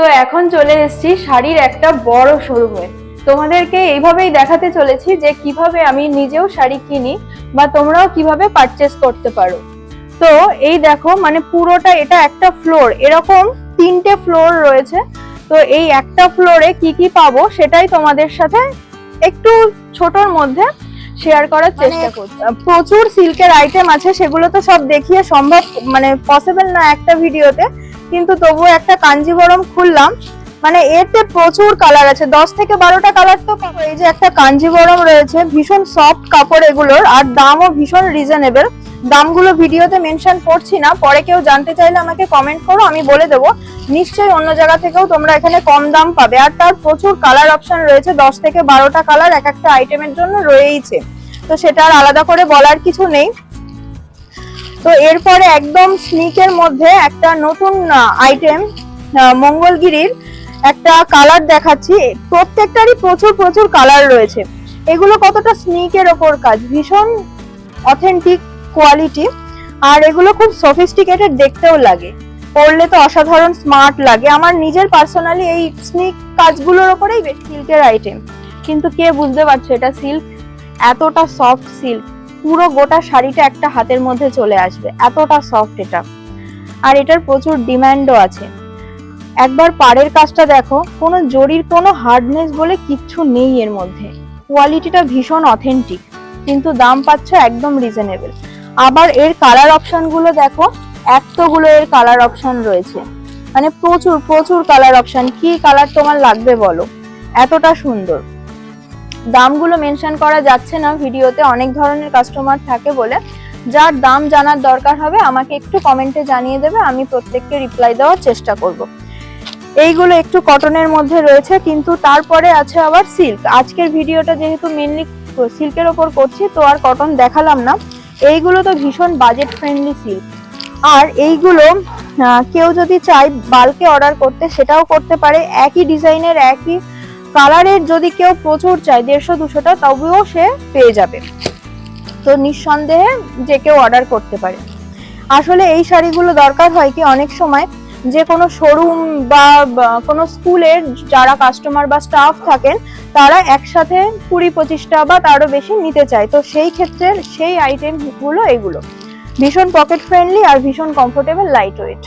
তো এখন চলে এসেছি শাড়ির একটা বড় শোরুমে। তোমাদেরকে এইভাবেই দেখাতে চলেছি যে কীভাবে আমি নিজেও শাড়ি কিনি বা তোমরাও কীভাবে পারচেস করতে পারো। তো এই দেখো মানে পুরোটা এটা একটা ফ্লোর এরকম তিনটে ফ্লোর রয়েছে। তো এই একটা ফ্লোরে কি কি পাবো সেটাই তোমাদের সাথে একটু ছোটর মধ্যে শেয়ার করার চেষ্টা করছি। প্রচুর সিল্কের আইটেম আছে সেগুলো তো সব দেখিয়ে সম্ভব মানে পসিবল না একটা ভিডিওতে কিন্তু তবুও একটা কাঞ্জিবরম খুললাম। মানে এতে প্রচুর কালার আছে। দশ থেকে বারোটা কালার তো এই যে একটা কাঞ্জিবরম রয়েছে, ভীষণ সফট কাপড় এগুলোর, আর দামও ভীষণ রিজনেবল দামগুলো ভিডিওতে মেনশন করছি না, পরে কেউ জানতে চাইলে আমাকে কমেন্ট করো, আমি বলে দেবো। নিশ্চয়ই অন্য জায়গা থেকেও তোমরা এখানে কম দাম পাবে। আর তার প্রচুর কালার অপশন রয়েছে। দশ থেকে বারোটা কালার এক একটা আইটেমের জন্য রয়েইছে। তো সেটা আর আলাদা করে বলার কিছু নেই। তো এরপরে একদম স্নিকের মধ্যে একটা নতুন আইটেম মঙ্গলগিরির একটা কালার দেখাচ্ছি। প্রত্যেকটারই প্রচুর প্রচুর কালার রয়েছে। এগুলো কতটা স্নিকের ওপর কাজ? ভীষণ অথেন্টিক কোয়ালিটি আর এগুলো খুব সফিস্টিকেটেড দেখতেও লাগে। পরলে তো অসাধারণ স্মার্ট লাগে। আমার নিজের পার্সোনালি এই স্নিক কাজগুলোর ওপরেই সিল্কের আইটেম কিন্তু কে বুঝতে পারছ এটা সিল্ক এতটা সফট সিল্ক পুরো গোটা শাড়িটা একটা হাতের মধ্যে চলে আসবে। এতটা সফট এটা। আর এটার প্রচুর ডিমান্ডও আছে। একবার পাড়ের কাজটা দেখো, কোনো জরির কোনো হার্ডনেস বলে কিচ্ছু নেই এর মধ্যে। কোয়ালিটিটা ভীষণ অথেন্টিক কিন্তু দাম পাচ্ছ একদম রিজনেবল আবার এর কালার অপশানগুলো দেখো, এতগুলো এর কালার অপশান রয়েছে। মানে প্রচুর প্রচুর কালার অপশান কি কালার তোমার লাগবে বলো? এতটা সুন্দর। দামগুলো মেনশন করা যাচ্ছে না ভিডিওতে, অনেক ধরনের কাস্টমার থাকে বলে। যার দাম জানার দরকার হবে, আমাকে একটু কমেন্টে জানিয়ে দেবে, আমি প্রত্যেককে রিপ্লাই দেওয়ার চেষ্টা করব। এইগুলো একটু কটনের মধ্যে রয়েছে, কিন্তু তারপরে আছে আবার সিল্ক আজকের ভিডিওটা যেহেতু মেনলি সিল্কের ওপর করছি, তো আর কটন দেখালাম না। এইগুলো তো ভীষণ বাজেট ফ্রেন্ডলি সিল্ক আর এইগুলো কেউ যদি চায় বাল্কে অর্ডার করতে, সেটাও করতে পারে। একই ডিজাইনের একই কালারের যদি কেউ প্রচুর চায়, দেড়শো, দুশোটা, তবেও সে পেয়ে যাবে। তো নিঃসন্দেহে যে কেউ অর্ডার করতে পারে। আসলে এই শাড়িগুলো দরকার হয় কি, অনেক সময় যে কোনো শোরুম বা কোনো স্কুলের যারা কাস্টমার বা স্টাফ থাকেন, তারা একসাথে কুড়ি পঁচিশটা বা তারও বেশি নিতে চায়। তো সেই ক্ষেত্রে সেই আইটেমগুলো এগুলো। ভীষণ পকেট ফ্রেন্ডলি আর ভীষণ কমফোর্টেবল লাইট ওয়েট